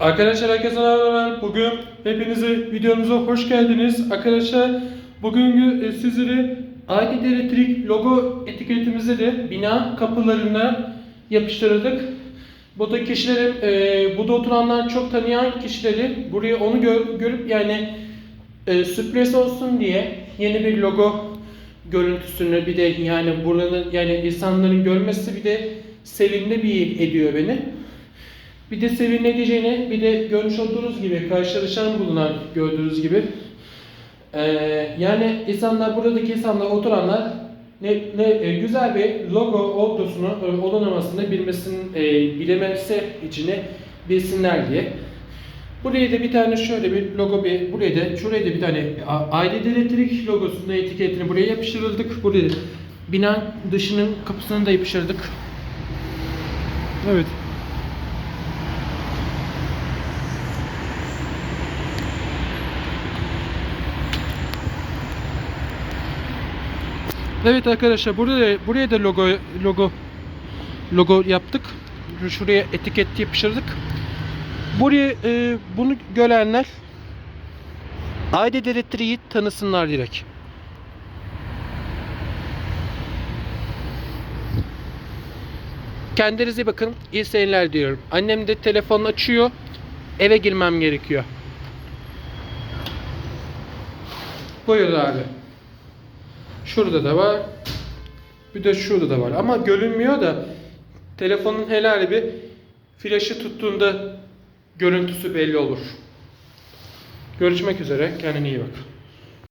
Arkadaşlar herkese merhaba. Bugün hepinize videomuza hoş geldiniz. Arkadaşlar bugün e, sizlere Aydın Elektrik logo etiketimizi de bina kapılarına yapıştırdık. Burada kişilerin, e, burada oturanlar çok tanıyan kişileri buraya onu gör- görüp yani e, sürpriz olsun diye yeni bir logo görüntüsünü bir de yani buranın yani insanların görmesi bir de sevimli bir ediyor beni. Bir de sevin edeceğini bir de görmüş olduğunuz gibi karşılaşan bulunan gördüğünüz gibi Ee, yani insanlar buradaki insanlar oturanlar ne, ne e, güzel bir logo olduğunu e, olunamasını bilmesin e, bilemesi içine bilsinler diye. Buraya da bir tane şöyle bir logo bir buraya da şuraya da bir tane A- Aydın Elektrik logosunun etiketini buraya yapıştırıldık. Buraya bina dışının kapısını da yapıştırdık. Evet. Evet arkadaşlar burada da, buraya da logo logo logo yaptık. Şuraya etiket yapıştırdık. Buraya e, bunu görenler Aile Elektriği tanısınlar direkt. Kendinize bakın. İyi seyirler diyorum. Annem de telefon açıyor. Eve girmem gerekiyor. Buyur abi. Şurada da var. Bir de şurada da var. Ama görünmüyor da telefonun helali bir flaşı tuttuğunda görüntüsü belli olur. Görüşmek üzere. Kendine iyi bak.